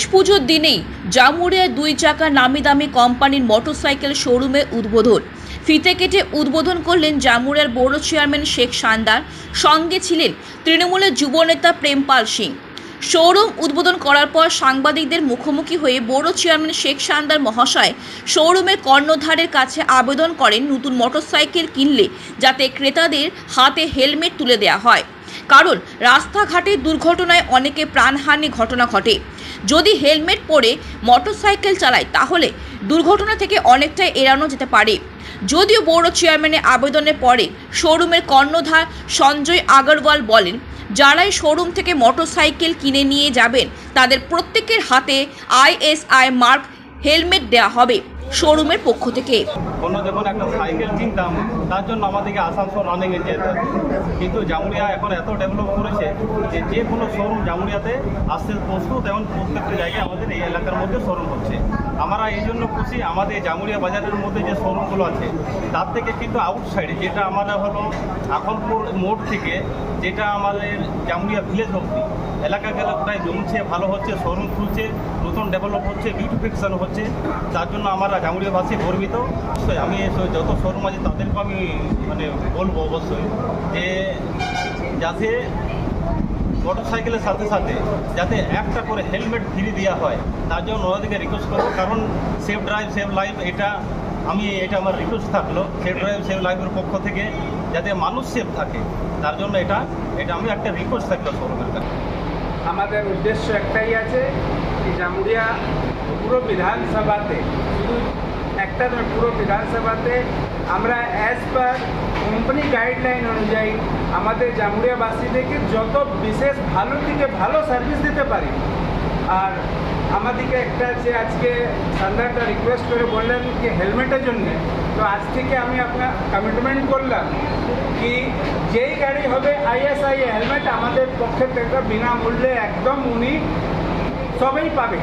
গণেশ পুজোর দিনেই জামুরিয়ায় দুই চাকা নামি দামি কোম্পানির মোটরসাইকেল শোরুমে উদ্বোধন। ফিতে কেটে উদ্বোধন করলেন জামুরিয়ার বোর্ড চেয়ারম্যান শেখ সান্দার, সঙ্গে ছিলেন তৃণমূলের যুবনেতা প্রেমপাল সিং। শোরুম উদ্বোধন করার পর সাংবাদিকদের মুখোমুখি হয়ে বোর্ড চেয়ারম্যান শেখ সান্দার মহাশয় শোরুমের কর্ণধারের কাছে আবেদন করেন নতুন মোটরসাইকেল কিনলে যাতে ক্রেতাদের হাতে হেলমেট তুলে দেওয়া হয়। কারণ রাস্তাঘাটে দুর্ঘটনায় অনেকে প্রাণহানি ঘটনা ঘটে। যদি হেলমেট পরে মোটরসাইকেল চালায়, তাহলে দুর্ঘটনা থেকে অনেকটাই এড়ানো যেতে পারে। যদিও বড় চেয়ারম্যানের আবেদনের পরে শোরুমের কর্ণধার সঞ্জয় আগরওয়াল বলেন, যারাই শোরুম থেকে মোটর সাইকেল কিনে নিয়ে যাবেন, তাদের প্রত্যেকের হাতে আইএসআই মার্ক হেলমেট দেওয়া হবে। শোরুমের পক্ষ থেকে। একটা সাইকেল কিনতাম, তার জন্য আমাদেরকে আসানসোল রানিংয়ে যেতে কিন্তু এখন এত ডেভেলপ করেছে যে যে কোনো শোরুম প্রস্তুত প্রত্যেকটা আমাদের এই এলাকার মধ্যে শোরুম হচ্ছে। আমরা এই জন্য খুশি, আমাদের জামুরিয়া বাজারের মধ্যে যে শোরুমগুলো আছে, তার থেকে কিন্তু আউটসাইডে যেটা আমাদের হলো আখলপুর মোড় থেকে, যেটা আমাদের জামুরিয়া ভিলেজ অব্দি এলাকা গেলে প্রায় জমছে, ভালো হচ্ছে শোরুম খুলছে, নতুন ডেভেলপ হচ্ছে বিউটিফিকেশন হচ্ছে। তার জন্য আমরা জামুরিয়াবাসী গর্বিত। অবশ্যই আমি যত শোরুম আছে তাদেরকে আমি মানে বলব অবশ্যই যে যাতে মোটর সাইকেলের সাথে সাথে যাতে একটা করে হেলমেট ফ্রি দেওয়া হয়, তার জন্য ওনাদেরকে রিকোয়েস্ট করব। কারণ সেফ ড্রাইভ সেভ লাইফ এটা আমি, এটা আমার রিকোয়েস্ট থাকল সেফ ড্রাইভ সেভ লাইফের পক্ষ থেকে যাতে মানুষ সেফ থাকে। তার জন্য এটা এটা আমি একটা রিকোয়েস্ট থাকল শোরুমের কাছে। আমাদের উদ্দেশ্য একটাই আছে জামুরিয়া পুরো বিধানসভাতে, শুধু একটা নয়, পুরো বিধানসভাতে আমরা অ্যাজ পার কোম্পানি গাইডলাইন অনুযায়ী আমাদের জামুরিয়াবাসীদেরকে যত বিশেষ ভালো থেকে ভালো সার্ভিস দিতে পারি। আর আমাদেরকে একটা যে আজকে সান্দারটা রিকোয়েস্ট করে বললেন যে হেলমেটের জন্য, তো আজ থেকে আমি আপনার কমিটমেন্ট করলাম কি যেই গাড়ি হবে আইএসআই হেলমেট আমাদের পক্ষে থেকে বিনামূল্যে একদম উনি সবাই পাবে।